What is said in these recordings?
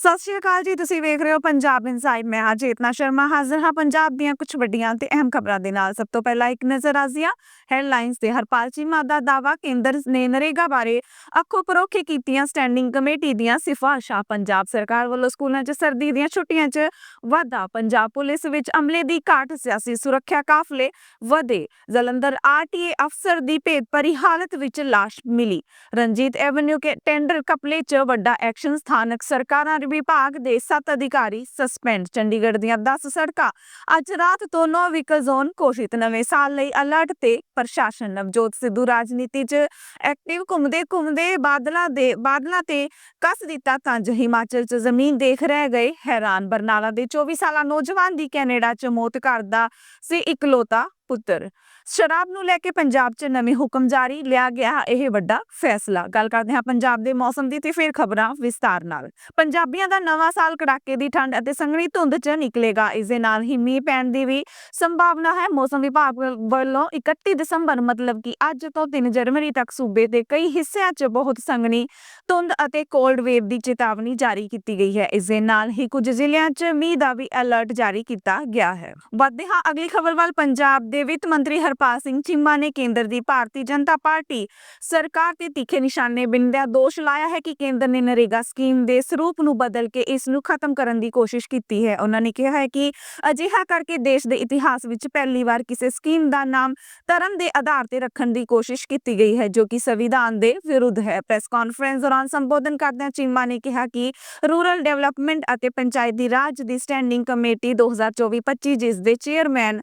ਸਤਿ ਸ਼੍ਰੀ ਅਕਾਲ ਜੀ, ਤੁਸੀਂ ਵੇਖ ਰਹੇ ਹੋ ਪੰਜਾਬ ਇਨਸਾਈਡ। ਮੈਂ ਹਾਂ ਚੇਤਨਾ ਸ਼ਰਮਾ, ਹਾਜ਼ਰ ਹਾਂ ਪੰਜਾਬ ਦੀਆਂ ਕੁਝ ਵੱਡੀਆਂ ਤੇ ਅਹਿਮ ਖਬਰਾਂ ਦੇ ਨਾਲ। ਸਭ ਤੋਂ ਪਹਿਲਾਂ ਇੱਕ ਨਜ਼ਰ ਆਜ਼ੀਆਂ ਹੈਡਲਾਈਨਸ ਤੇ ਹਰਪਾਲ ਚੀਮਾ ਦਾ ਦਾਵਾ ਕੇਂਦਰ ਨੇ ਨਰੇਗਾ ਬਾਰੇ ਅੱਖੋਂ ਪਰੋਖੇ ਕੀਤੀਆਂ ਸਟੈਂਡਿੰਗ ਕਮੇਟੀ ਦੀਆਂ ਸਿਫਾਰਸ਼ਾਂ। ਪੰਜਾਬ ਸਰਕਾਰ ਵੱਲੋਂ ਸਕੂਲਾਂ 'ਚ ਸਰਦੀ ਦੀਆਂ ਛੁੱਟੀਆਂ 'ਚ ਵਾਧਾ। ਪੰਜਾਬ ਪੁਲਿਸ ਵਿੱਚ ਅਮਲੇ ਦੀ ਘਾਟ, ਸਿਆਸੀ ਸੁਰੱਖਿਆ ਕਾਫਲੇ ਵਧੇ। ਜਲੰਧਰ ਆਰਟੀਏ ਅਫਸਰ ਦੀ ਭੇਦਭਰੀ ਹਾਲਤ ਵਿੱਚ ਲਾਸ਼ ਮਿਲੀ। ਰਣਜੀਤ ਐਵਨਿਊ ਕੇ ਟੈਂਡਰ ਕਪਲੇ 'ਚ ਵੱਡਾ ਐਕਸ਼ਨ। ਸਥਾਨਕ ਸਰਕਾਰਾਂ ਵਿਭਾਗ ਦੇ 7 ਅਧਿਕਾਰੀ ਸਸਪੈਂਡ ਚੰਡੀਗੜ੍ਹ ਦੀਆਂ 10 ਸੜਕਾਂ। ਅੱਜ ਰਾਤ ਤੋਂ 9 ਵਹੀਕਲ ਜ਼ੋਨ ਘੋਸ਼ਿਤ। ਨਵੇਂ ਸਾਲ ਲਈ ਅਲਰਟ ਤੇ ਪ੍ਰਸ਼ਾਸਨ। ਨਵਜੋਤ ਸਿੱਧੂ ਰਾਜਨੀਤੀ 'ਚ ਐਕਟਿਵ ਘੁੰਮਦੇ ਘੁੰਮਦੇ ਬਾਦਲਾਂ ਦੇ, ਬਾਦਲਾਂ ਤੇ ਕੱਸ ਦਿੱਤਾ ਤੰਜ। ਹਿਮਾਚਲ 'ਚ ਜ਼ਮੀਨ ਦੇਖ ਰਹਿ ਗਏ ਹੈਰਾਨ। ਬਰਨਾਲਾ ਦੇ 24 ਸਾਲਾ ਨੌਜਵਾਨ ਦੀ ਕੈਨੇਡਾ 'ਚ ਮੌਤ ਕਰਦਾ ਸੀ ਇਕਲੋਤਾ ਪੁੱਤਰ। ਸ਼ਰਾਬ ਨੂੰ ਲੈ ਕੇ ਪੰਜਾਬ 'ਚ ਨਵੇਂ ਹੁਕਮ ਜਾਰੀ, ਲਿਆ ਗਿਆ ਇਹ ਵੱਡਾ ਫੈਸਲਾ। ਗੱਲ ਕਰਦੇ ਹਾਂ ਪੰਜਾਬ ਦੇ ਮੌਸਮ ਦੀ ਤੇ ਫਿਰ ਖਬਰਾਂ ਵਿਸਤਾਰ ਨਾਲ। ਪੰਜਾਬੀਆਂ ਦਾ ਨਵਾਂ ਸਾਲ ਕੜਾਕੇ ਦੀ ਠੰਡ ਅਤੇ ਸੰਘਣੀ ਧੁੰਦ 'ਚ ਨਿਕਲੇਗਾ। ਇਸ ਦੇ ਨਾਲ ਹੀ ਮੀਂਹ ਪੈਣ ਦੀ ਵੀ ਸੰਭਾਵਨਾ ਹੈ। ਮੌਸਮ ਵਿਭਾਗ ਵੱਲੋਂ 31 ਦਸੰਬਰ ਮਤਲਬ ਕਿ ਅੱਜ ਤੋਂ 3 ਜਨਵਰੀ ਤੱਕ ਸੂਬੇ ਦੇ ਕਈ ਹਿੱਸਿਆਂ 'ਚ ਬਹੁਤ ਸੰਘਣੀ ਧੁੰਦ ਅਤੇ ਕੋਲਡ ਵੇਵ ਦੀ ਚੇਤਾਵਨੀ ਜਾਰੀ ਕੀਤੀ ਗਈ ਹੈ। ਇਸ ਦੇ ਨਾਲ ਹੀ ਕੁਝ ਜ਼ਿਲ੍ਹਿਆਂ 'ਚ ਮੀਂਹ ਦਾ ਵੀ ਅਲਰਟ ਜਾਰੀ ਕੀਤਾ ਗਿਆ ਹੈ। ਵੱਧਦੇ ਹਾਂ ਅਗਲੀ ਖਬਰ ਵੱਲ। ਪੰਜਾਬ ਦੇ ਵਿੱਤ ਮੰਤਰੀ ਹਰਪਾਲ ਸਿੰਘ ਚੀਮਾ ਨੇ ਕੇਂਦਰ ਦੀ ਭਾਰਤੀ ਜਨਤਾ ਪਾਰਟੀ ਸਰਕਾਰ ਤੇ ਤਿੱਖੇ ਨਿਸ਼ਾਨੇ ਬਿੰਦਿਆ ਦੋਸ਼ ਲਾਇਆ ਹੈ ਕਿ ਕੇਂਦਰ ਨੇ ਨਰੇਗਾ ਸਕੀਮ ਦੇ ਸਰੂਪ ਨੂੰ ਬਦਲ ਕੇ ਇਸ ਨੂੰ ਖਤਮ ਕਰਨ ਦੀ ਕੋਸ਼ਿਸ਼ ਕੀਤੀ ਹੈ। ਉਹਨਾਂ ਨੇ ਕਿਹਾ ਹੈ ਕਿ ਅਜਿਹਾ ਕਰਕੇ ਦੇਸ਼ ਦੇ ਇਤਿਹਾਸ ਵਿੱਚ ਪਹਿਲੀ ਵਾਰ ਕਿਸੇ ਸਕੀਮ ਦਾ ਨਾਮ ਧਰਮ ਦੇ ਆਧਾਰ ਤੇ ਰੱਖਣ ਦੀ ਕੋਸ਼ਿਸ਼ ਕੀਤੀ ਗਈ ਹੈ, ਜੋ ਕਿ ਸੰਵਿਧਾਨ ਦੇ ਵਿਰੁੱਧ ਹੈ। ਪ੍ਰੈਸ ਕਾਨਫਰੰਸ ਦੌਰਾਨ ਸੰਬੋਧਨ ਕਰਦਿਆਂ ਚੀਮਾ ਨੇ ਕਿਹਾ ਕਿ ਰੂਰਲ ਡਿਵੈਲਪਮੈਂਟ ਅਤੇ ਪੰਚਾਇਤੀ ਰਾਜ ਦੀ ਸਟੈਂਡਿੰਗ ਕਮੇਟੀ 2024-25 ਜਿਸ ਦੇ ਚੇਅਰਮੈਨ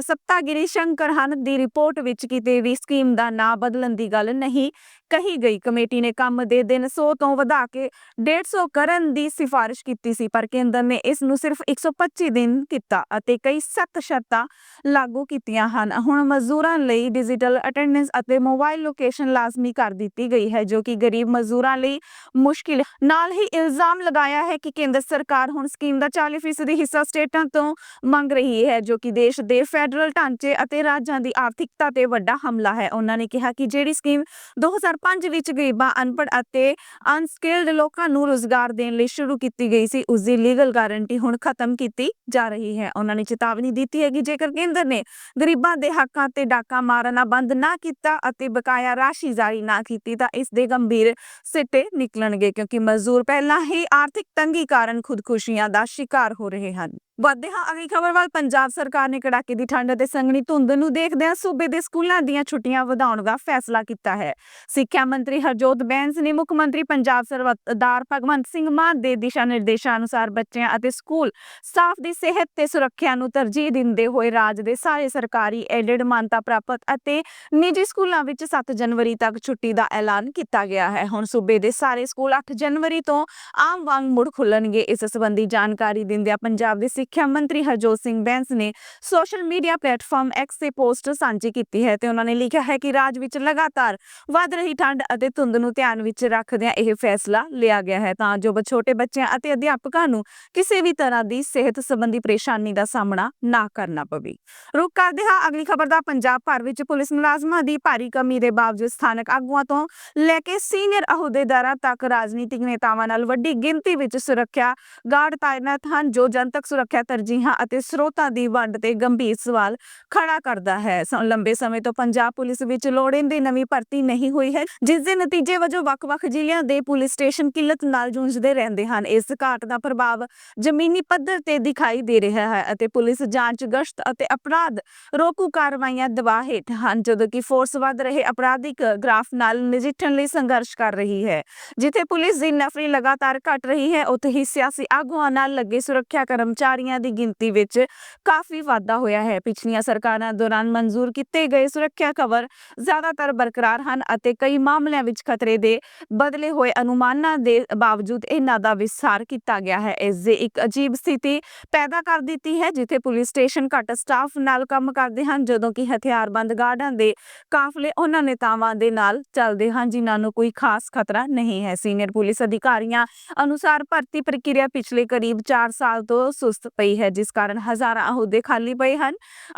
ਸਪਤਾਗਿਰੀ ਸ਼ੰਕਰ ਹਨ ਦੀ ਰਿਪੋਰਟ ਵਿੱਚ ਕਿਤੇ ਵੀ ਸਕੀਮ ਦਾ ਨਾਂ ਬਦਲਣ ਦੀ ਗੱਲ ਨਹੀਂ ਕਹੀ ਗਈ। ਕਮੇਟੀ ਨੇ ਕੰਮ ਦੇ ਦਿਨ 100 ਤੋਂ ਵਧਾ ਕੇ 150 ਕਰਨ ਦੀ ਸਿਫਾਰਿਸ਼ ਕੀਤੀ ਸੀ, ਪਰ ਕੇਂਦਰ ਨੇ ਇਸ ਨੂੰ ਸਿਰਫ 125 ਦਿਨ ਕੀਤਾ ਅਤੇ ਕਈ ਸਖਤ ਸ਼ਰਤਾਂ ਲਾਗੂ ਕੀਤੀਆਂ ਹਨ। ਹੁਣ ਮਜ਼ਦੂਰਾਂ ਲਈ ਡਿਜੀਟਲ ਅਟੈਂਡੈਂਸ ਅਤੇ ਮੋਬਾਈਲ ਲੋਕੇਸ਼ਨ ਲਾਜ਼ਮੀ ਕਰ ਦਿੱਤੀ ਗਈ ਹੈ, ਜੋ ਕਿ ਗਰੀਬ ਮਜ਼ਦੂਰਾਂ ਲਈ ਮੁਸ਼ਕਿਲ ਨਾਲ ਹੀ ਇਲਜ਼ਾਮ ਲਗਾਇਆ ਹੈ ਕਿ ਕੇਂਦਰ ਸਰਕਾਰ ਹੁਣ ਸਕੀਮ ਦਾ 40% ਹਿੱਸਾ ਸਟੇਟਾਂ ਤੋਂ ਮੰਗ ਰਹੀ ਹੈ, ਜੋ ਕਿ ਦੇਸ਼ ਦੇ ਫੈਡਰਲ ਢਾਂਚੇ ਅਤੇ ਰਾਜਾਂ ਦੀ ਆਰਥਿਕਤਾ ਤੇ ਵੱਡਾ ਹਮਲਾ ਹੈ। ਉਹਨਾਂ ਨੇ ਕਿਹਾ ਕਿ ਜਿਹੜੀ ਸਕੀਮ 2005 ਵਿੱਚ ਗਰੀਬਾਂ, ਅਨਪੜ੍ਹ ਅਤੇ ਅਨਸਕਿਲਡ ਲੋਕਾਂ ਨੂੰ ਰੋਜ਼ਗਾਰ ਦੇਣ ਲਈ ਸ਼ੁਰੂ ਕੀਤੀ ਗਈ ਸੀ। ਉਸ ਦੀ ਲੀਗਲ ਗਾਰੰਟੀ ਹੁਣ ਖਤਮ ਕੀਤੀ ਜਾ ਰਹੀ ਹੈ। ਉਹਨਾਂ ਨੇ ਚੇਤਾਵਨੀ ਦਿੱਤੀ ਹੈ ਕਿ ਜੇਕਰ ਕੇਂਦਰ ਨੇ ਗਰੀਬਾਂ ਦੇ ਹੱਕਾਂ ਤੇ ਡਾਕਾ ਮਾਰਨਾ ਬੰਦ ਨਾ ਕੀਤਾ ਅਤੇ ਬਕਾਇਆ ਰਾਸ਼ੀ ਜਾਰੀ ਨਾ ਕੀਤੀ, ਤਾਂ ਇਸ ਦੇ ਗੰਭੀਰ ਸਿੱਟੇ ਨਿਕਲਣਗੇ, ਕਿਉਂਕਿ ਮਜ਼ਦੂਰ ਪਹਿਲਾਂ ਹੀ ਆਰਥਿਕ ਤੰਗੀ ਕਾਰਨ ਖੁਦਕੁਸ਼ੀਆਂ ਦਾ ਸ਼ਿਕਾਰ ਹੋ ਰਹੇ ਹਨ। ਵੱਧਦੇ ਹਾਂ, ਅਗਲੀ ਖਬਰ ਵੱਲ ਪੰਜਾਬ ਸਰਕਾਰ ਨੇ ਕੜਾਕੇ ਦੀ ਠੰਡ ਅਤੇ ਸੰਘਣੀ ਧੁੰਦ ਨੂੰ ਦੇਖਦਿਆਂ ਸੂਬੇ ਦੇ ਸਕੂਲਾਂ ਦੀਆਂ ਛੁੱਟੀਆਂ ਵਧਾਉਣ ਦਾ ਫੈਸਲਾ ਕੀਤਾ ਹੈ। ਸਿੱਖਿਆ ਮੰਤਰੀ ਹਰਜੋਤ ਬੈਂਸ ਨੇ ਮੁੱਖ ਮੰਤਰੀ ਪੰਜਾਬ ਸਰਦਾਰ ਭਗਵੰਤ ਸਿੰਘ ਮਾਨ ਦੇ ਦਿਸ਼ਾ ਨਿਰਦੇਸ਼ਾਂ ਅਨੁਸਾਰ ਬੱਚਿਆਂ ਅਤੇ ਸਕੂਲ ਸਟਾਫ ਦੀ ਸਿਹਤ ਤੇ ਸੁਰੱਖਿਆ ਨੂੰ ਤਰਜੀਹ ਦਿੰਦੇ ਹੋਏ ਰਾਜ ਦੇ ਸਾਰੇ ਸਰਕਾਰੀ ਐਡਡ ਮਾਨਤਾ ਪ੍ਰਾਪਤ ਅਤੇ ਨਿੱਜੀ ਸਕੂਲਾਂ ਵਿੱਚ 7 ਜਨਵਰੀ ਤੱਕ ਛੁੱਟੀ ਦਾ ਐਲਾਨ ਕੀਤਾ ਗਿਆ ਹੈ। ਹੁਣ ਸੂਬੇ ਦੇ ਸਾਰੇ ਸਕੂਲ 8 ਜਨਵਰੀ ਤੋਂ ਆਮ ਵਾਂਗ ਮੁੜ ਖੁੱਲਣਗੇ। ਇਸ ਸੰਬੰਧੀ ਜਾਣਕਾਰੀ ਦਿੰਦਿਆਂ ਪੰਜਾਬ ਦੇ ਸਿੱਖਿਆ ਮੰਤਰੀ ਹਰਜੋਤ ਸਿੰਘ ਬੈਂਸ ਨੇ ਸੋਸ਼ਲ ਮੀਡੀਆ ਪਲੇਟਫਾਰਮ ਐਕਸ ਤੇ ਪੋਸਟ ਸਾਂਝੀ ਕੀਤੀ ਹੈ ਤੇ ਉਹਨਾਂ ਨੇ ਲਿਖਿਆ ਹੈ ਕਿ ਰਾਜ ਵਿੱਚ ਲਗਾਤਾਰ ਵੱਧ ਰਹੀ ਠੰਡ ਅਤੇ ਧੁੰਦ ਨੂੰ ਧਿਆਨ ਵਿੱਚ ਰੱਖਦਿਆਂ ਇਹ ਫੈਸਲਾ ਲਿਆ ਗਿਆ ਹੈ। ਤਾਂ ਜੋ ਛੋਟੇ ਬੱਚਿਆਂ ਅਤੇ ਅਧਿਆਪਕਾਂ ਨੂੰ ਕਿਸੇ ਵੀ ਤਰ੍ਹਾਂ ਦੀ ਸਿਹਤ ਸੰਬੰਧੀ ਪਰੇਸ਼ਾਨੀ ਦਾ ਸਾਹਮਣਾ ਨਾ ਕਰਨਾ ਪਵੇ। ਰੁਕ ਕਰਦੇ ਹਾਂ, ਅਗਲੀ ਖਬਰ ਦਾ ਪੰਜਾਬ ਭਰ ਵਿੱਚ ਪੁਲਿਸ ਮੁਲਾਜ਼ਮਾਂ ਦੀ ਭਾਰੀ ਕਮੀ ਦੇ ਬਾਵਜੂਦ ਸਥਾਨਕ ਆਗੂਆਂ ਤੋਂ ਲੈ ਕੇ ਸੀਨੀਅਰ ਅਹੁਦੇਦਾਰਾਂ ਤੱਕ ਰਾਜਨੀਤਿਕ ਨੇਤਾਵਾਂ ਨਾਲ ਵੱਡੀ ਗਿਣਤੀ ਵਿੱਚ ਸੁਰੱਖਿਆ ਗਾਰਡ ਤਾਇਨਾਤ ਹਨ, ਜੋ ਜਨਤਕ ਸੁਰੱਖਿਆ ਤਰਜੀਹਾਂ ਅਤੇ ਸਰੋਤਾਂ ਦੀ ਵੰਡ ਤੇ ਗੰਭੀਰ ਸਵਾਲ ਖੜਾ ਕਰਦਾ ਹੈ। ਲੰਬੇ ਸਮੇਂ ਤੋਂ ਪੰਜਾਬ ਪੁਲਿਸ ਵਿੱਚ ਲੋੜੀਂਦੀ ਨਵੀਂ ਭਰਤੀ ਨਹੀਂ ਹੋਈ ਹੈ, ਜਿਸ ਦੇ ਨਤੀਜੇ ਵਜੋਂ ਵੱਖ-ਵੱਖ ਜ਼ਿਲ੍ਹਿਆਂ ਦੇ ਪੁਲਿਸ ਸਟੇਸ਼ਨ ਕਿੱਲਤ ਨਾਲ ਜੂਝਦੇ ਰਹਿੰਦੇ ਹਨ। ਇਸ ਘਾਟ ਦਾ ਪ੍ਰਭਾਵ ਜ਼ਮੀਨੀ ਪੱਧਰ ਤੇ ਦਿਖਾਈ ਦੇ ਰਿਹਾ ਹੈ ਅਤੇ ਪੁਲਿਸ ਜਾਂਚ ਗਸ਼ਤ ਅਤੇ ਅਪਰਾਧ ਰੋਕੂ ਕਾਰਵਾਈਆਂ ਦਬਾਅ ਹੇਠ ਹਨ, ਜਦੋਂ ਕਿ ਫੋਰਸ ਵੱਧ ਰਹੇ ਅਪਰਾਧਿਕ ਗ੍ਰਾਫ ਨਾਲ ਨਜਿੱਠਣ ਲਈ ਸੰਘਰਸ਼ ਕਰ ਰਹੀ ਹੈ। ਜਿੱਥੇ ਪੁਲਿਸ ਦੀ ਨਫਰੀ ਲਗਾਤਾਰ ਘਟ ਰਹੀ ਹੈ, ਉੱਥੇ ਹੀ ਸਿਆਸੀ ਆਗੂਆਂ ਨਾਲ ਲੱਗੇ ਸੁਰੱਖਿਆ ਕਰਮਚਾਰੀਆਂ ਦੀ ਗਿਣਤੀ ਵਿੱਚ ਕਾਫੀ ਵਾਧਾ ਹੋਇਆ ਹੈ। ਪਿਛਲੀਆਂ ਸਰਕਾਰਾਂ ਦੌਰਾਨ ਮਨਜ਼ੂਰ ਕੀਤੇ ਗਏ ਸੁਰੱਖਿਆ ਕਵਰ ਜ਼ਿਆਦਾਤਰ ਬਰਕਰਾਰ ਹਨ ਅਤੇ ਕਈ ਮਾਮਲਿਆਂ ਵਿੱਚ ਖਤਰੇ ਦੇ ਬਦਲੇ ਹੋਏ ਅਨੁਮਾਨਾਂ ਦੇ ਬਾਵਜੂਦ ਇਹਨਾਂ ਦਾ ਵਿਸਥਾਰ ਕੀਤਾ ਗਿਆ ਹੈ। ਇਸ ਦੇ ਇੱਕ ਅਜੀਬ ਸਥਿਤੀ ਪੈਦਾ ਕਰ ਦਿੱਤੀ ਹੈ, ਜਿੱਥੇ ਪੁਲਿਸ ਸਟੇਸ਼ਨ ਘੱਟ ਸਟਾਫ ਨਾਲ ਕੰਮ ਕਰਦੇ ਹਨ, ਜਦੋਂ ਕਿ ਹਥਿਆਰਬੰਦ ਗਾਰਡਾਂ ਦੇ ਕਾਫਲੇ ਉਹਨਾਂ ਨੇਤਾਵਾਂ ਦੇ ਨਾਲ ਚੱਲਦੇ ਹਨ, ਜਿਨ੍ਹਾਂ ਨੂੰ ਕੋਈ ਖਾਸ ਖਤਰਾ ਨਹੀਂ ਹੈ। ਸੀਨੀਅਰ ਪੁਲਿਸ ਅਧਿਕਾਰੀਆਂ ਅਨੁਸਾਰ ਭਰਤੀ ਪ੍ਰਕਿਰਿਆ ਪਿਛਲੇ ਕਰੀਬ 4 ਸਾਲ ਤੋਂ ਸੁਸਤ ਪਈ ਹੈ, ਜਿਸ ਕਾਰਨ ਹਜ਼ਾਰਾਂ ਅਹੁਦੇ ਖਾਲੀ ਪਏ ਹਨ।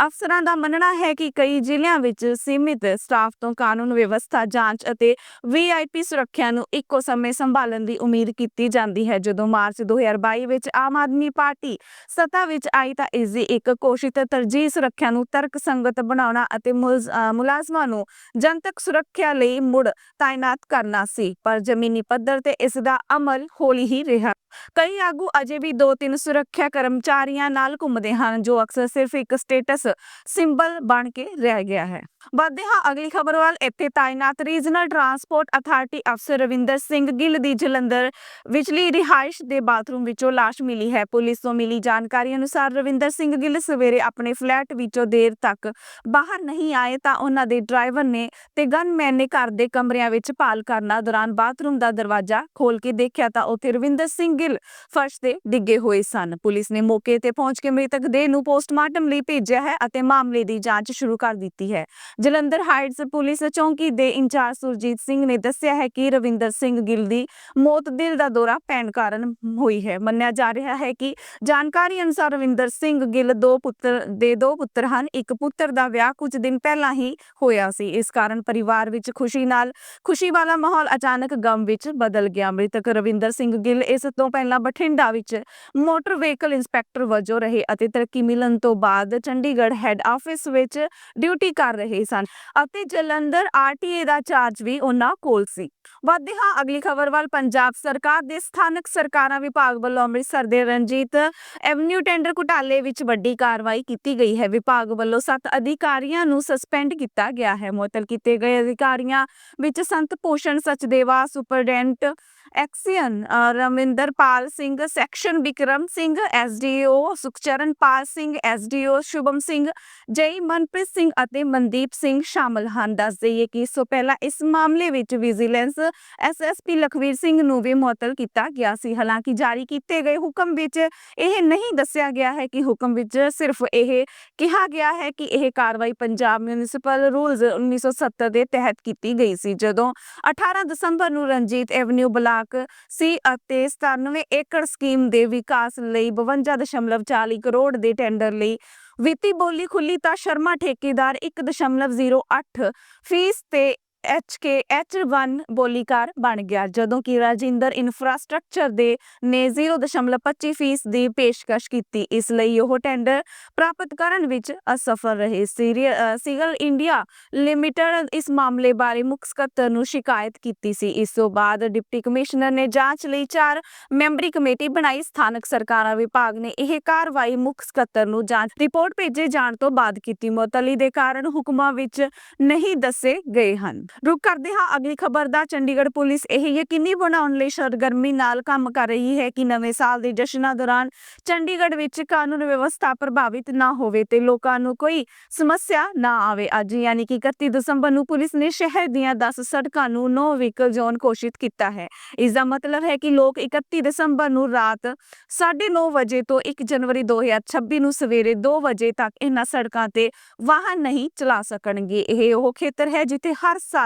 ਅਫਸਰਾਂ ਦਾ ਮੰਨਣਾ ਹੈ ਕਿ ਕਈ ਜ਼ਿਲ੍ਹਿਆਂ ਵਿੱਚ ਸੀਮਿਤ ਸਟਾਫ ਤੋਂ ਕਾਨੂੰਨ ਵਿਵਸਥਾ ਜਾਂਚ ਅਤੇ ਵੀਆਈਪੀ ਸੁਰੱਖਿਆ ਨੂੰ ਇੱਕੋ ਸਮੇਂ ਸੰਭਾਲਣ ਦੀ ਉਮੀਦ ਕੀਤੀ ਜਾਂਦੀ ਹੈ। ਜਦੋਂ ਮਾਰਚ 2022 ਵਿੱਚ ਆਮ ਆਦਮੀ ਪਾਰਟੀ ਸੱਤਾ ਵਿੱਚ ਆਈ ਤਾਂ ਇਸ ਦੀ ਇੱਕ ਕੋਸ਼ਿਸ਼ ਤਰਜੀਹ ਸੁਰੱਖਿਆ ਨੂੰ ਤਰਕਸੰਗਤ ਬਣਾਉਣਾ ਅਤੇ ਮੁਲਾਜ਼ਮਾਂ ਨੂੰ ਜਨਤਕ ਸੁਰੱਖਿਆ ਲਈ ਮੁੜ ਤਾਇਨਾਤ ਕਰਨਾ ਸੀ। ਪਰ ਜ਼ਮੀਨੀ ਪੱਧਰ ਤੇ ਇਸ ਦਾ ਅਮਲ ਹੌਲੀ ਹੀ ਰਿਹਾ। ਕਈ ਆਗੂ ਅਜੇ ਵੀ ਦੋ ਤਿੰਨ ਸੁਰੱਖਿਆ ਕਰਮਚਾਰੀਆਂ ਨਾਲ ਘੁੰਮਦੇ ਹਨ, ਜੋ ਅਕਸਰ ਸਿਰਫ ਇੱਕ ਸਟੇਟਸ ਸਿੰਬਲ ਬਣ ਕੇ ਰਹਿ ਗਿਆ ਹੈ। ਵੱਧਦੇ ਹਾਂ, ਅਗਲੀ ਖਬਰ ਵੱਲ ਇੱਥੇ ਤਾਇਨਾਤ ਰੀਜਨਲ ਟਰਾਂਸਪੋਰਟ ਅਥਾਰਟੀ ਅਫਸਰ ਰਵਿੰਦਰ ਸਿੰਘ ਗਿੱਲ ਦੀ ਜਲੰਧਰ ਵਿਚਲੀ ਰਿਹਾਇਸ਼ ਦੇ ਬਾਥਰੂਮ ਵਿੱਚੋਂ ਲਾਸ਼ ਮਿਲੀ ਹੈ। ਪੁਲਿਸ ਤੋਂ ਮਿਲੀ ਜਾਣਕਾਰੀ ਅਨੁਸਾਰ ਰਵਿੰਦਰ ਸਿੰਘ ਗਿੱਲ ਸਵੇਰੇ ਆਪਣੇ ਫਲੈਟ ਵਿੱਚੋਂ ਦੇਰ ਤੱਕ ਬਾਹਰ ਨਹੀਂ ਆਏ ਤਾਂ ਉਹਨਾਂ ਦੇ ਡਰਾਈਵਰ ਨੇ ਤੇ ਗਨਮੈਨ ਨੇ ਘਰ ਦੇ ਕਮਰਿਆਂ ਵਿੱਚ ਭਾਲ ਕਰਨਾ ਦੌਰਾਨ ਬਾਥਰੂਮ ਦਾ ਦਰਵਾਜ਼ਾ ਖੋਲ ਕੇ ਦੇਖਿਆ ਤਾਂ ਉੱਥੇ ਰਵਿੰਦਰ ਸਿੰਘ ਗਿੱਲ ਫਰਸ਼ ਤੇ ਡਿੱਗੇ ਹੋਏ ਸਨ। ਪੁਲਿਸ ਨੇ ਮੌਕੇ ਤੇ ਪਹੁੰਚ ਕੇ ਮ੍ਰਿਤਕ ਦੇਹ ਨੂੰ ਪੋਸਟਮਾਰਟਮ ਲਈ ਭੇਜਿਆ ਹੈ ਅਤੇ ਮਾਮਲੇ ਦੀ ਜਾਂਚ ਸ਼ੁਰੂ ਕਰ ਦਿੱਤੀ ਹੈ। ਜਲੰਧਰ ਹਾਈਟਸ ਪੁਲਿਸ ਚੌਂਕੀ ਦੇ ਇੰਚਾਰਜ ਸੁਰਜੀਤ ਸਿੰਘ ਨੇ ਦੱਸਿਆ ਹੈ ਕਿ ਰਵਿੰਦਰ ਸਿੰਘ ਗਿੱਲ ਦੀ ਮੌਤ ਦਿਲ ਦਾ ਦੌਰਾ ਪੈਣ ਕਾਰਨ ਹੋਈ ਹੈ। ਮੰਨਿਆ ਜਾ ਰਿਹਾ ਹੈ ਕਿ ਜਾਣਕਾਰੀ ਅਨੁਸਾਰ ਰਵਿੰਦਰ ਸਿੰਘ ਗਿੱਲ ਦੋ ਪੁੱਤਰ, ਦੇ ਦੋ ਪੁੱਤਰ ਹਨ। ਇੱਕ ਪੁੱਤਰ ਦਾ ਵਿਆਹ ਕੁਝ ਦਿਨ ਪਹਿਲਾਂ ਹੀ ਹੋਇਆ ਸੀ। ਇਸ ਕਾਰਨ ਪਰਿਵਾਰ ਵਿੱਚ ਖੁਸ਼ੀ ਨਾਲ ਖੁਸ਼ੀ ਵਾਲਾ ਮਾਹੌਲ ਅਚਾਨਕ ਗਮ ਵਿੱਚ ਬਦਲ ਗਿਆ। ਮ੍ਰਿਤਕ ਰਵਿੰਦਰ ਸਿੰਘ ਗਿੱਲ ਇਸ ਤੋਂ ਪਹਿਲਾਂ ਬਠਿੰਡਾ ਵਿੱਚ ਮੋਟਰ ਵਹੀਕਲ ਇੰਸਪੈਕਟਰ ਵਜੋਂ ਰਹੇ ਅਤੇ ਤਰੱਕੀ ਮਿਲਣ ਤੋਂ ਬਾਅਦ ਚੰਡੀਗੜ੍ਹ ਹੈੱਡ ਆਫਿਸ ਵਿੱਚ ਡਿਊਟੀ ਕਰ ਰਹੇ ਸਨ ਅਤੇ ਜਲੰਧਰ ਆਰਟੀਏ ਦਾ ਚਾਰਜ ਵੀ ਉਹਨਾਂ ਕੋਲ ਸੀ। ਵਧਦੇ ਹਾਂ ਅਗਲੀ ਖਬਰ ਵੱਲ ਪੰਜਾਬ ਸਰਕਾਰ ਦੇ ਸਥਾਨਕ ਸਰਕਾਰਾਂ ਵਿਭਾਗ ਵੱਲੋਂ ਅੰਮ੍ਰਿਤਸਰ ਦੇ ਰਣਜੀਤ ਐਵਨਿਊ ਟੈਂਡਰ ਘੁਟਾਲੇ ਵਿੱਚ ਵੱਡੀ ਕਾਰਵਾਈ ਕੀਤੀ ਗਈ ਹੈ। ਵਿਭਾਗ ਵੱਲੋਂ 7 ਅਧਿਕਾਰੀਆਂ ਨੂੰ ਸਸਪੈਂਡ ਕੀਤਾ ਗਿਆ ਹੈ। ਮੁਅੱਤਲ ਕੀਤੇ ਗਏ ਅਧਿਕਾਰੀਆਂ ਵਿੱਚ ਸੰਤ ਭੂਸ਼ਣ ਸਚਦੇਵਾ ਸੁਪਰਡੈਂਟ ਐਕਸੀਅਨ ਅ, Raminderpal Singh section Vikram Singh SDO Sukhcharanpal Singh SDO Shubham Singh ਜਈ ਮਨਪ੍ਰੀਤ ਸਿੰਘ ਅਤੇ ਮਨਦੀਪ ਸਿੰਘ ਸ਼ਾਮਲ ਹਨ। ਦੱਸ ਦਈਏ ਕਿ ਇਸ ਤੋਂ ਪਹਿਲਾਂ ਇਸ ਮਾਮਲੇ ਵਿੱਚ ਵਿਜੀਲੈਂਸ ਐਸਐਸਪੀ ਲਖਵੀਰ ਸਿੰਘ ਨੂੰ ਵੀ ਮੁਅੱਤਲ ਕੀਤਾ ਗਿਆ ਸੀ। ਹਾਲਾਂਕਿ ਜਾਰੀ ਕੀਤੇ ਗਏ ਹੁਕਮ ਵਿੱਚ ਇਹ ਨਹੀਂ ਦੱਸਿਆ ਗਿਆ ਹੈ ਕਿ ਹੁਕਮ ਵਿੱਚ ਸਿਰਫ ਇਹ ਕਿਹਾ ਗਿਆ ਹੈ ਕਿ ਇਹ ਕਾਰਵਾਈ ਪੰਜਾਬ ਮਿਊਨਿਸਪਲ ਰੂਲਸ 1970 ਦੇ ਤਹਿਤ ਕੀਤੀ ਗਈ ਸੀ। ਜਦੋਂ 18 ਦਸੰਬਰ ਨੂੰ ਰਣਜੀਤ ਐਵਨਿਊ ਬਲਾਕ ਸੀ ਅਤੇ 97 ਏਕੜ ਸਕੀਮ ਦੇ ਵਿਕਾਸ ਲਈ 52.40 ਕਰੋੜ ਦੇ ਟੈਂਡਰ ਲਈ ਵਿੱਤੀ ਬੋਲੀ ਖੁੱਲੀ ਤਾਂ ਸ਼ਰਮਾ ਠੇਕੇਦਾਰ 1.08 ਫੀਸ ਤੇ HK H1 ਬੋਲੀਕਾਰ ਬਣ ਗਿਆ, ਜਦੋਂ ਕਿ ਰਾਜਿੰਦਰ ਇਨਫਰਾਸਟ੍ਰਕਚਰ ਦੇ ਨੇ 0.25 ਫੀਸ ਦੀ ਪੇਸ਼ਕਸ਼ ਕੀਤੀ। ਇਸ ਲਈ ਉਹ ਟੈਂਡਰ ਪ੍ਰਾਪਤ ਕਰਨ ਵਿੱਚ ਅਸਫਲ ਰਹੇ। ਸੀਗਲ ਇੰਡੀਆ ਲਿਮਟਿਡ ਇਸ ਮਾਮਲੇ ਬਾਰੇ ਮੁੱਖ ਸਕੱਤਰ ਨੂੰ ਸ਼ਿਕਾਇਤ ਕੀਤੀ ਸੀ। ਇਸ ਤੋਂ ਬਾਅਦ ਡਿਪਟੀ ਕਮਿਸ਼ਨਰ ਨੇ ਜਾਂਚ ਲਈ ਚਾਰ ਮੈਂਬਰੀ ਕਮੇਟੀ ਬਣਾਈ। ਸਥਾਨਕ ਸਰਕਾਰਾਂ ਵਿਭਾਗ ਨੇ ਇਹ ਕਾਰਵਾਈ ਮੁੱਖ ਸਕੱਤਰ ਨੂੰ ਜਾਂਚ ਰਿਪੋਰਟ ਭੇਜੇ ਜਾਣ ਤੋਂ ਬਾਅਦ ਕੀਤੀ। ਮੁਅੱਤਲੀ ਦੇ ਕਾਰਨ ਹੁਕਮਾਂ ਵਿੱਚ ਨਹੀਂ ਦੱਸੇ ਗਏ ਹਨ। ਰੁਕ ਕਰਦੇ ਹਾਂ, ਅਗਲੀ ਖਬਰ ਦਾ। ਚੰਡੀਗੜ੍ਹ ਪੁਲਿਸ ਇਹ ਯਕੀਨੀ ਬਣਾਉਣ ਲਈ ਸਰਗਰਮੀ ਨਾਲ ਕੰਮ ਕਰ ਰਹੀ ਹੈ ਕਿ ਨਵੇਂ ਸਾਲ ਦੇ ਜਸ਼ਨਾਂ ਦੌਰਾਨ ਚੰਡੀਗੜ੍ਹ ਵਿੱਚ ਕਾਨੂੰਨ ਵਿਵਸਥਾ ਪ੍ਰਭਾਵਿਤ ਨਾ ਹੋਵੇ ਤੇ ਲੋਕਾਂ ਨੂੰ ਕੋਈ ਸਮੱਸਿਆ ਨਾ ਆਵੇ। ਅੱਜ ਯਾਨੀ ਕਿ 31 ਦਸੰਬਰ ਨੂੰ ਪੁਲਿਸ ਨੇ ਸ਼ਹਿਰ ਦੀਆਂ 10 ਸੜਕਾਂ ਨੂੰ ਨੋ ਵਹੀਕਲ ਜ਼ੋਨ ਘੋਸ਼ਿਤ ਕੀਤਾ ਹੈ। ਇਸ ਦਾ ਮਤਲਬ ਹੈ ਕਿ ਲੋਕ 31 ਦਸੰਬਰ ਨੂੰ ਰਾਤ 9:30 ਵਜੇ ਤੋਂ 1 ਜਨਵਰੀ 2026 ਨੂੰ ਸਵੇਰੇ 2 ਵਜੇ ਤੱਕ ਇਹਨਾਂ ਸੜਕਾਂ ਤੇ ਵਾਹਨ ਨਹੀਂ ਚਲਾ ਸਕਣਗੇ। ਇਹ ਉਹ ਖੇਤਰ ਹੈ ਜਿੱਥੇ ਹਰ ਸਾਲ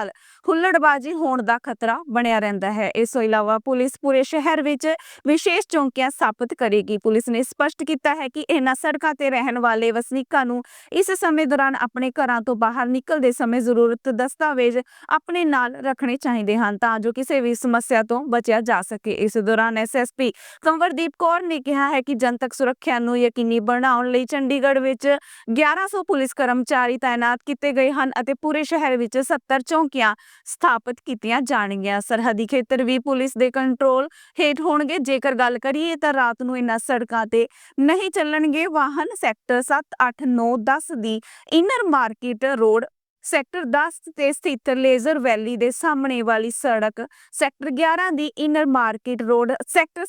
ਹੁੱਲੜਬਾਜ਼ੀ ਹੋਣ ਦਾ ਖਤਰਾ ਬਣਿਆ ਰਹਿੰਦਾ ਹੈ। ਇਸ ਤੋਂ ਇਲਾਵਾ ਪੁਲਿਸ ਪੂਰੇ ਸ਼ਹਿਰ ਵਿੱਚ ਵਿਸ਼ੇਸ਼ ਚੌਂਕੀਆਂ ਸਥਾਪਿਤ ਕਰੇਗੀ। ਪੁਲਿਸ ਨੇ ਸਪਸ਼ਟ ਕੀਤਾ ਹੈ ਕਿ ਇਹਨਾਂ ਸੜਕਾਂ ਤੇ ਰਹਿਣ ਵਾਲੇ ਵਸਨੀਕਾਂ ਨੂੰ ਇਸ ਸਮੇਂ ਦੌਰਾਨ ਆਪਣੇ ਘਰਾਂ ਤੋਂ ਬਾਹਰ ਨਿਕਲਦੇ ਸਮੇਂ ਜ਼ਰੂਰਤ ਦਸਤਾਵੇਜ਼ ਆਪਣੇ ਨਾਲ ਰੱਖਣੇ ਚਾਹੀਦੇ ਹਨ ਤਾਂ ਜੋ ਕਿਸੇ ਵੀ ਸਮੱਸਿਆ ਤੋਂ ਬਚਿਆ ਜਾ ਸਕੇ। ਇਸ ਦੌਰਾਨ ਐਸਐਸਪੀ ਕੰਵਰਦੀਪ ਕੌਰ ਨੇ ਕਿਹਾ ਹੈ ਕਿ ਜਨਤਕ ਸੁਰੱਖਿਆ ਨੂੰ ਯਕੀਨੀ ਬਣਾਉਣ ਲਈ ਚੰਡੀਗੜ੍ਹ ਵਿੱਚ 1100 ਪੁਲਿਸ ਕਰਮਚਾਰੀ ਤਾਇਨਾਤ ਕੀਤੇ ਗਏ ਹਨ ਅਤੇ ਪੂਰੇ ਸ਼ਹਿਰ ਵਿੱਚ 70 ਚੌਂਕੀਆਂ ਸਥਾਪਿਤ ਕੀਤੀਆਂ ਜਾਣਗੀਆਂ। ਸਰਹੱਦੀ ਖੇਤਰ ਵੀ ਪੁਲਿਸ ਦੇ ਕੰਟਰੋਲ ਹੇਠ ਹੋਣਗੇ। ਜੇਕਰ ਗੱਲ ਕਰੀਏ ਤਾਂ ਰਾਤ ਨੂੰ ਇਹਨਾਂ ਸੜਕਾਂ ਤੇ ਨਹੀਂ ਚੱਲਣਗੇ ਵਾਹਨ, ਸੈਕਟਰ 7 8 9 10 ਦੀ ਇਨਰ ਮਾਰਕੀਟ ਰੋਡ ਸੈਕਟਰ 10 ਤੇ ਸਥਿਤ ਲੇਜ਼ਰ ਵੈਲੀ ਦੇ ਸਾਹਮਣੇ ਵਾਲੀ ਸੜਕ, ਸੈਕਟਰ 11 ਦੀ ਇਨਰ ਮਾਰਕੀਟ ਰੋਡ ਸੈਕਟਰ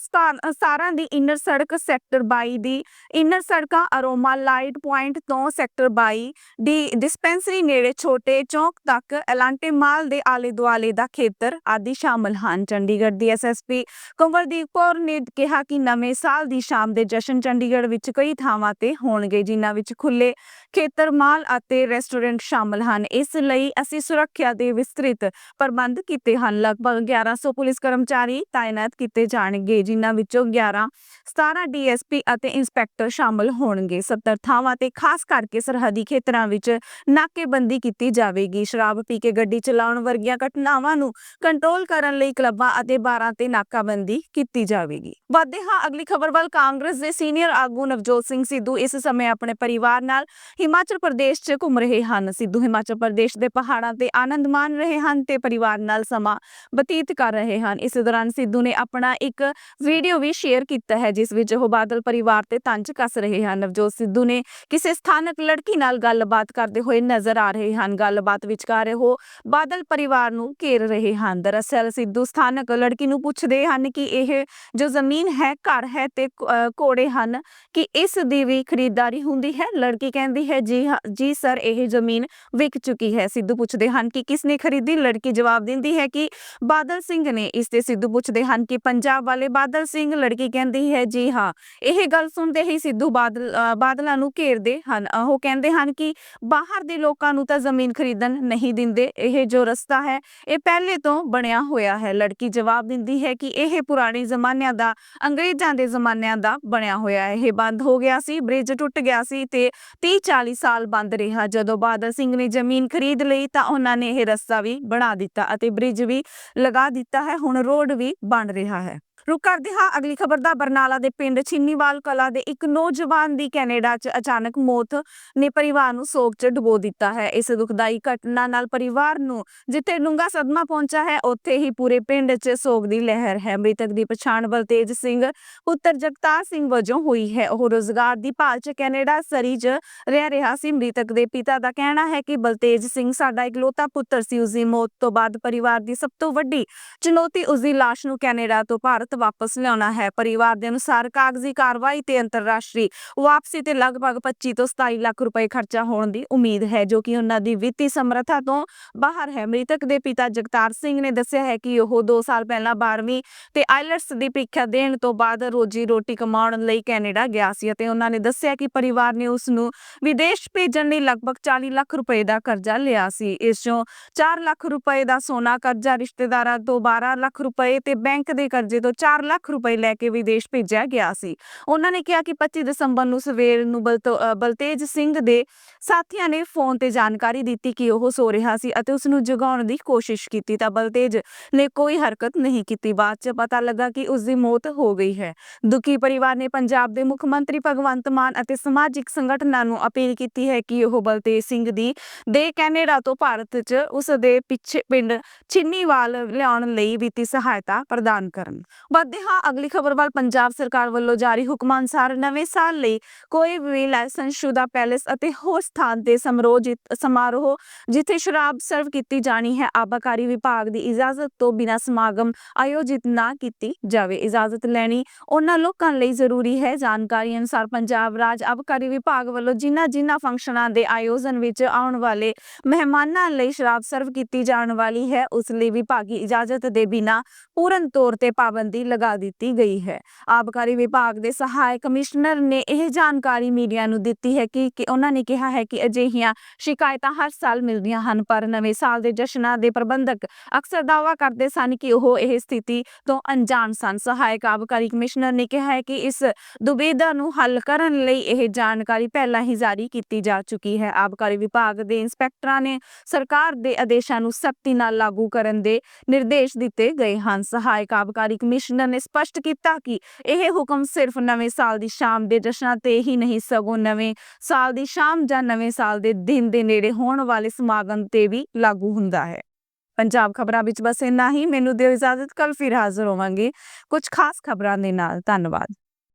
17 ਦੀ ਇਨਰ ਸੜਕ, ਸੈਕਟਰ 22 ਦੀ ਇਨਰ ਸੜਕਾਂ ਅਰੋਮਾ ਲਾਈਟ ਪੁਆਇੰਟ ਤੋਂ ਸੈਕਟਰ 22 ਦੀ ਡਿਸਪੈਂਸਰੀ ਨੇੜੇ ਛੋਟੇ ਚੌਕ ਤੱਕ ਐਲਾਂਟੇ ਮਾਲ ਦੇ ਆਲੇ ਦੁਆਲੇ ਦਾ ਖੇਤਰ ਆਦਿ ਸ਼ਾਮਲ ਹਨ। ਚੰਡੀਗੜ੍ਹ ਦੀ ਐਸਐਸਪੀ ਕੰਵਰਦੀਪ ਕੌਰ ਨੇ ਕਿਹਾ ਕਿ ਨਵੇਂ ਸਾਲ ਦੀ ਸ਼ਾਮ ਦੇ ਜਸ਼ਨ ਚੰਡੀਗੜ੍ਹ ਵਿੱਚ ਕਈ ਥਾਵਾਂ ਤੇ ਹੋਣਗੇ, ਜਿਨ੍ਹਾਂ ਵਿੱਚ ਖੁੱਲੇ ਖੇਤਰ ਮਾਲ ਅਤੇ ਰੈਸਟੋਰੈਂਟ ਸ਼ਾਮਲ ਹਨ। ਇਸ ਲਈ ਅਸੀਂ ਸੁਰੱਖਿਆ ਦੇ ਵਿਸਤ੍ਰਿਤ ਪ੍ਰਬੰਧ ਕੀਤੇ ਹਨ। ਲਗਭਗ 1100 ਪੁਲਿਸ ਕਰਮਚਾਰੀ ਤਾਇਨਾਤ ਕੀਤੇ ਜਾਣਗੇ, ਜਿਨ੍ਹਾਂ ਵਿੱਚੋਂ 11 17 ਡੀਐਸਪੀ ਅਤੇ ਇੰਸਪੈਕਟਰ ਸ਼ਾਮਲ ਹੋਣਗੇ। 70 ਥਾਵਾਂ ਤੇ ਖਾਸ ਕਰਕੇ ਸਰਹੱਦੀ ਖੇਤਰਾਂ ਵਿੱਚ ਨਾਕੇਬੰਦੀ ਕੀਤੀ ਜਾਵੇਗੀ। ਸ਼ਰਾਬ ਪੀ ਕੇ ਗੱਡੀ ਚਲਾਉਣ ਵਰਗੀਆਂ ਘਟਨਾਵਾਂ ਨੂੰ ਕੰਟਰੋਲ ਕਰਨ ਲਈ ਕਲੱਬਾਂ ਅਤੇ ਬਾਰਾਂ ਤੇ ਨਾਕਾਬੰਦੀ ਕੀਤੀ ਜਾਵੇਗੀ। ਵਧਦੇ ਹਾਂ ਅਗਲੀ ਖਬਰ ਵੱਲ। ਕਾਂਗਰਸ ਦੇ ਸੀਨੀਅਰ ਆਗੂ ਨਵਜੋਤ ਸਿੰਘ ਸਿੱਧੂ ਇਸ ਸਮੇਂ ਆਪਣੇ ਪਰਿਵਾਰ ਨਾਲ ਹਿਮਾਚਲ ਪ੍ਰਦੇਸ਼ 'ਚ ਘੁੰਮ ਰਹੇ ਹਨ। ਸਿੱਧੂ ਹਿਮਾਚਲ ਪ੍ਰਦੇਸ਼ ਦੇ ਪਹਾੜਾਂ ਤੇ ਆਨੰਦ ਮਾਣ ਰਹੇ ਹਨ ਤੇ ਪਰਿਵਾਰ ਨਾਲ ਸਮਾਂ ਬਤੀਤ ਕਰ ਰਹੇ ਹਨ। ਇਸ ਦੌਰਾਨ ਸਿੱਧੂ ਨੇ ਆਪਣਾ ਇੱਕ ਵੀਡੀਓ ਵੀ ਸ਼ੇਅਰ ਕੀਤਾ ਹੈ, ਜਿਸ ਵਿੱਚ ਉਹ ਬਾਦਲ ਪਰਿਵਾਰ ਤੇ ਤੰਜ ਕੱਸ ਰਹੇ ਹਨ। ਨਵਜੋਤ ਸਿੱਧੂ ਨੇ ਕਿਸੇ ਸਥਾਨਕ ਲੜਕੀ ਨਾਲ ਗੱਲਬਾਤ ਕਰਦੇ ਹੋਏ ਨਜ਼ਰ ਆ ਰਹੇ ਹਨ। ਗੱਲਬਾਤ ਵਿਚਕਾਰ ਉਹ ਬਾਦਲ ਪਰਿਵਾਰ ਨੂੰ ਘੇਰ ਰਹੇ ਹਨ। ਦਰਅਸਲ ਸਿੱਧੂ ਸਥਾਨਕ ਲੜਕੀ ਨੂੰ ਪੁੱਛਦੇ ਹਨ ਕਿ ਇਹ ਜੋ ਜ਼ਮੀਨ ਹੈ, ਘਰ ਹੈ ਤੇ ਘ- ਘੋੜੇ ਹਨ, ਕਿ ਇਸ ਦੀ ਵੀ ਖਰੀਦਦਾਰੀ ਹੁੰਦੀ ਹੈ? ਲੜਕੀ ਕਹਿੰਦੀ ਹੈ, ਜੀ ਜੀ ਸਰ, ਇਹ ਜ਼ਮੀਨ ਵਿਕ ਚੁੱਕੀ ਹੈ। ਸਿੱਧੂ ਪੁੱਛਦੇ ਹਨ ਕਿ ਕਿਸ ਨੇ ਖਰੀਦੀ? ਲੜਕੀ ਜਵਾਬ ਦਿੰਦੀ ਹੈ ਕਿ ਬਾਦਲ ਸਿੰਘ ਨੇ। ਇਸ ਤੇ ਸਿੱਧੂ ਪੁੱਛਦੇ ਹਨ ਕਿ ਪੰਜਾਬ ਵਾਲੇ ਬਾਦਲ ਸਿੰਘ, ਲੜਕੀ ਕਹਿੰਦੀ ਹੈ, ਜੀ ਹਾਂ। ਇਹ ਗੱਲ ਸੁਣਦੇ ਹੀ ਸਿੱਧੂ ਬਾਦਲ ਬਾਦਲਾਂ ਨੂੰ ਘੇਰਦੇ ਹਨ। ਉਹ ਕਹਿੰਦੇ ਹਨ ਕਿ ਬਾਹਰ ਦੇ ਲੋਕਾਂ ਨੂੰ ਤਾਂ ਜ਼ਮੀਨ ਖਰੀਦਣ ਨਹੀਂ ਦਿੰਦੇ। ਇਹ ਜੋ ਰਸਤਾ ਹੈ, ਇਹ ਪਹਿਲੇ ਤੋਂ ਬਣਿਆ ਹੋਇਆ ਹੈ। ਲੜਕੀ ਜਵਾਬ ਦਿੰਦੀ ਹੈ ਕਿ ਇਹ ਪੁਰਾਣੇ ਜ਼ਮਾਨਿਆਂ ਦਾ, ਅੰਗਰੇਜ਼ਾਂ ਦੇ ਜ਼ਮਾਨਿਆਂ ਦਾ ਬਣਿਆ ਹੋਇਆ ਹੈ। ਇਹ ਬੰਦ ਹੋ ਗਿਆ ਸੀ, ਬ੍ਰਿਜ ਟੁੱਟ ਗਿਆ ਸੀ ਤੇ 30 40 ਸਾਲ ਬੰਦ ਰਿਹਾ। ਜਦੋਂ ਬਾਦਲ ਸਿੰਘ ਨੇ ਜ਼ਮੀਨ ਖਰੀਦ ਲਈ ਤਾਂ ਉਹਨਾਂ ਨੇ ਇਹ ਰਸਤਾ ਵੀ ਬਣਾ ਦਿੱਤਾ ਅਤੇ ਬ੍ਰਿਜ ਵੀ ਲਗਾ ਦਿੱਤਾ ਹੈ, ਹੁਣ ਰੋਡ ਵੀ ਬਣ ਰਿਹਾ ਹੈ। ਰੁਕ ਕਰਦੇ ਹਾਂ, ਅਗਲੀ ਖਬਰ ਦਾ ਬਰਨਾਲਾ ਦੇ ਪਿੰਡ ਛਿੰਨੀਵਾਲ ਕਲਾ ਦੇ ਇੱਕ ਨੌਜਵਾਨ ਦੀ ਕੈਨੇਡਾ 'ਚ ਅਚਾਨਕ ਮੌਤ ਨੇ ਪਰਿਵਾਰ ਨੂੰ ਸੋਗ 'ਚ ਡੁਬੋ ਦਿੱਤਾ ਹੈ। ਇਸ ਦੁਖਦਾਈ ਘਟਨਾ ਨਾਲ ਪਰਿਵਾਰ ਨੂੰ ਜਿੱਥੇ ਡੂੰਘਾ ਸਦਮਾ ਪਹੁੰਚਾ ਹੈ, ਉੱਥੇ ਹੀ ਪੂਰੇ ਪਿੰਡ 'ਚ ਸੋਗ ਦੀ ਲਹਿਰ ਹੈ। ਮ੍ਰਿਤਕ ਦੀ ਪਛਾਣ ਬਲਤੇਜ ਸਿੰਘ, ਪੁੱਤਰ ਜਗਤਾਰ ਸਿੰਘ ਵਜੋਂ ਹੋਈ ਹੈ। ਉਹ ਰੋਜ਼ਗਾਰ ਦੀ ਭਾਲ 'ਚ ਕੈਨੇਡਾ ਸਰੀ 'ਚ ਰਹਿ ਰਿਹਾ ਸੀ। ਮ੍ਰਿਤਕ ਦੇ ਪਿਤਾ ਦਾ ਕਹਿਣਾ ਹੈ ਕਿ ਬਲਤੇਜ ਸਿੰਘ ਸਾਡਾ ਇਕਲੌਤਾ ਪੁੱਤਰ ਸੀ। ਉਸ ਦੀ ਮੌਤ ਤੋਂ ਬਾਅਦ ਪਰਿਵਾਰ ਦੀ ਸਭ ਤੋਂ ਵੱਡੀ ਚੁਣੌਤੀ ਉਸ ਦੀ ਲਾਸ਼ ਨੂੰ ਕੈਨੇਡਾ ਤੋਂ ਭਾਰਤ ਵਾਪਸ ਲਿਆਉਣਾ ਹੈ। ਪਰਿਵਾਰ ਦੇ ਅਨੁਸਾਰ ਕਾਗਜ਼ੀ ਕਾਰਵਾਈ ਤੇ ਅੰਤਰਰਾਸ਼ਟਰੀ ਵਾਪਸੀ ਤੇ ਲਗਭਗ 25 ਤੋਂ 27 ਲੱਖ ਰੁਪਏ ਖਰਚਾ ਹੋਣ ਦੀ ਉਮੀਦ ਹੈ, ਜੋ ਕਿ ਉਹਨਾਂ ਦੀ ਵਿੱਤੀ ਸਮਰੱਥਾ ਤੋਂ ਬਾਹਰ ਹੈ। ਮ੍ਰਿਤਕ ਦੇ ਪਿਤਾ ਜਗਤਾਰ ਸਿੰਘ ਨੇ ਦੱਸਿਆ ਹੈ ਕਿ ਉਹ 2 ਸਾਲ ਪਹਿਲਾਂ 12ਵੀਂ ਤੇ ਆਈਲਟਸ ਦੀ ਪ੍ਰੀਖਿਆ ਦੇਣ ਤੋਂ ਬਾਅਦ ਰੋਜੀ ਰੋਟੀ ਕਮਾਉਣ ਲਈ ਕੈਨੇਡਾ ਗਿਆ ਸੀ ਅਤੇ ਉਹਨਾਂ ਨੇ ਦੱਸਿਆ ਕਿ ਪਰਿਵਾਰ ਨੇ ਉਸ ਨੂੰ ਵਿਦੇਸ਼ ਭੇਜਣ ਲਈ ਲਗਭਗ 40 ਲੱਖ ਰੁਪਏ ਦਾ ਕਰਜ਼ਾ ਲਿਆ ਸੀ। ਇਸ ਚੋਂ 4 ਲੱਖ ਰੁਪਏ ਦਾ ਸੋਨਾ ਕਰਜ਼ਾ ਰਿਸ਼ਤੇਦਾਰਾਂ ਤੋਂ 12 ਲੱਖ ਰੁਪਏ ਤੇ ਬੈਂਕ ਦੇ ਕਰਜ਼ੇ ਤੋਂ 4 ਲੱਖ ਰੁਪਏ ਲੈ ਕੇ ਵਿਦੇਸ਼ ਭੇਜਿਆ ਗਿਆ ਸੀ। ਉਹਨਾਂ ਨੇ ਕਿਹਾ ਕਿ 25 ਦਸੰਬਰ ਨੂੰ ਸਵੇਰ ਨੂੰ ਬਲਤੇਜ ਸਿੰਘ ਦੇ ਸਾਥੀਆਂ ਨੇ ਫੋਨ ਤੇ ਜਾਣਕਾਰੀ ਦਿੱਤੀ ਕਿ ਉਹ ਸੋ ਰਿਹਾ ਸੀ ਅਤੇ ਉਸ ਨੂੰ ਜਗਾਉਣ ਦੀ ਕੋਸ਼ਿਸ਼ ਕੀਤੀ ਤਾਂ ਬਲਤੇਜ ਨੇ ਕੋਈ ਹਰਕਤ ਨਹੀਂ ਕੀਤੀ। ਬਾਅਦ 'ਚ ਪਤਾ ਲੱਗਾ ਕਿ ਉਸ ਦੀ ਮੌਤ ਹੋ ਗਈ ਹੈ। ਦੁਖੀ ਪਰਿਵਾਰ ਨੇ ਪੰਜਾਬ ਦੇ ਮੁੱਖ ਮੰਤਰੀ ਭਗਵੰਤ ਮਾਨ ਅਤੇ ਸਮਾਜਿਕ ਸੰਗਠਨਾਂ ਨੂੰ ਅਪੀਲ ਕੀਤੀ ਹੈ ਕਿ ਉਹ ਬਲਤੇਜ ਸਿੰਘ ਦੀ ਦੇ ਕੈਨੇਡਾ ਤੋਂ ਭਾਰਤ 'ਚ ਉਸ ਦੇ ਪਿੱਛੇ ਪਿੰਡ ਚਿੰਨੀਵਾਲ ਲਿਆਉਣ ਲਈ ਵਿੱਤੀ ਸਹਾਇਤਾ ਪ੍ਰਦਾਨ ਕਰਨ। ਵਧਦੇ ਹਾਂ। ਅਗਲੀ ਖਬਰ ਵੱਲ ਪੰਜਾਬ ਸਰਕਾਰ ਵੱਲੋਂ ਜਾਰੀ ਹੁਕਮਾਂ ਅਨੁਸਾਰ ਨਵੇਂ ਸਾਲ ਲਈ ਕੋਈ ਵੀ ਲਾਇਸੈਂਸਸ਼ੁਦਾ ਪੈਲੇਸ ਅਤੇ ਹੋਰ ਸਥਾਨ ਤੇ ਸਮਾਰੋਹ ਸਮਾਰੋਹ ਜਿੱਥੇ ਸ਼ਰਾਬ ਸਰਵ ਕੀਤੀ ਜਾਣੀ ਹੈ, ਆਬਾਕਾਰੀ ਵਿਭਾਗ ਦੀ ਇਜਾਜ਼ਤ ਤੋਂ ਬਿਨਾਂ ਸਮਾਗਮ ਆਯੋਜਿਤ ਨਾ ਕੀਤੀ ਜਾਵੇ। ਇਜਾਜ਼ਤ ਲੈਣੀ ਉਹਨਾਂ ਲੋਕਾਂ ਲਈ ਜ਼ਰੂਰੀ ਹੈ। ਜਾਣਕਾਰੀ ਅਨੁਸਾਰ ਪੰਜਾਬ ਰਾਜ ਆਬਕਾਰੀ ਵਿਭਾਗ ਵੱਲੋਂ ਜਿਨ੍ਹਾਂ ਜਿਨ੍ਹਾਂ ਫੰਕਸ਼ਨਾਂ ਦੇ ਆਯੋਜਨ ਵਿੱਚ ਆਉਣ ਵਾਲੇ ਮਹਿਮਾਨਾਂ ਲਈ ਸ਼ਰਾਬ ਸਰਵ ਕੀਤੀ ਜਾਣ ਵਾਲੀ ਹੈ, ਉਸ ਲਈ ਵਿਭਾਗੀ ਇਜਾਜ਼ਤ ਦੇ ਬਿਨਾਂ ਪੂਰਨ ਤੌਰ ਤੇ ਪਾਬੰਦੀ ਲਗਾ ਦਿੱਤੀ ਗਈ ਹੈ। ਆਬਕਾਰੀ ਵਿਭਾਗ ਦੇ ਸਹਾਇਕ ਕਮਿਸ਼ਨਰ ਨੇ ਇਹ ਜਾਣਕਾਰੀ ਮੀਡੀਆ ਨੂੰ ਦਿੱਤੀ ਹੈ ਕਿ ਉਹਨਾਂ ਨੇ ਕਿਹਾ ਹੈ ਕਿ ਅਜਿਹੀਆਂ ਸ਼ਿਕਾਇਤਾਂ ਹਰ ਸਾਲ ਮਿਲਦੀਆਂ ਹਨ, ਪਰ ਨਵੇਂ ਸਾਲ ਦੇ ਜਸ਼ਨਾਂ ਦੇ ਪ੍ਰਬੰਧਕ ਅਕਸਰ ਦਾਅਵਾ ਕਰਦੇ ਸਨ ਕਿ ਉਹ ਇਹ ਸਥਿਤੀ ਤੋਂ ਅਣਜਾਣ ਸਨ। ਸਹਾਇਕ ਆਬਕਾਰੀ ਕਮਿਸ਼ਨਰ ਨੇ ਕਿਹਾ ਹੈ ਕਿ ਇਸ ਦੁਬਿਧਾ ਨੂੰ ਹੱਲ ਕਰਨ ਲਈ ਇਹ ਜਾਣਕਾਰੀ ਪਹਿਲਾਂ ਹੀ ਜਾਰੀ ਕੀਤੀ ਜਾ ਚੁੱਕੀ ਹੈ। ਆਬਕਾਰੀ ਵਿਭਾਗ ਦੇ ਇੰਸਪੈਕਟਰਾਂ ਨੇ ਸਰਕਾਰ ਦੇ ਆਦੇਸ਼ਾਂ ਨੂੰ ਸਖਤੀ ਨਾਲ ਲਾਗੂ ਕਰਨ ਦੇ ਨਿਰਦੇਸ਼ ਦਿੱਤੇ ਗਏ ਹਨ। ਸਹਾਇਕ ਆਬਕਾਰੀ ਕਮਿਸ਼ਨਰ ਨੇ ਸਪਸ਼ਟ ਕੀਤਾ ਕਿ ਇਹ ਹੁਕਮ ਸਿਰਫ ਨਵੇਂ ਸਾਲ ਦੀ ਸ਼ਾਮ ਦੇ ਜਸ਼ਨਾਂ ਤੇ ਹੀ ਨਹੀਂ, ਸਗੋਂ ਨਵੇਂ ਸਾਲ ਦੀ ਸ਼ਾਮ ਜਾਂ ਨਵੇਂ ਸਾਲ ਦੇ ਦਿਨ ਦੇ ਨੇੜੇ ਹੋਣ ਵਾਲੇ ਸਮਾਗਮ ਤੇ ਵੀ ਲਾਗੂ ਹੁੰਦਾ ਹੈ। ਪੰਜਾਬ ਖਬਰਾਂ ਵਿੱਚ ਬਸ ਇੰਨਾ ਹੀ। ਮੈਨੂੰ ਦਿਓ ਇਜਾਜ਼ਤ ਕੱਲ ਫਿਰ ਹਾਜ਼ਰ ਹੋਵਾਂਗੇ। ਕੁਝ ਖਾਸ ਖਬਰਾਂ ਦੇ ਨਾਲ। ਧੰਨਵਾਦ।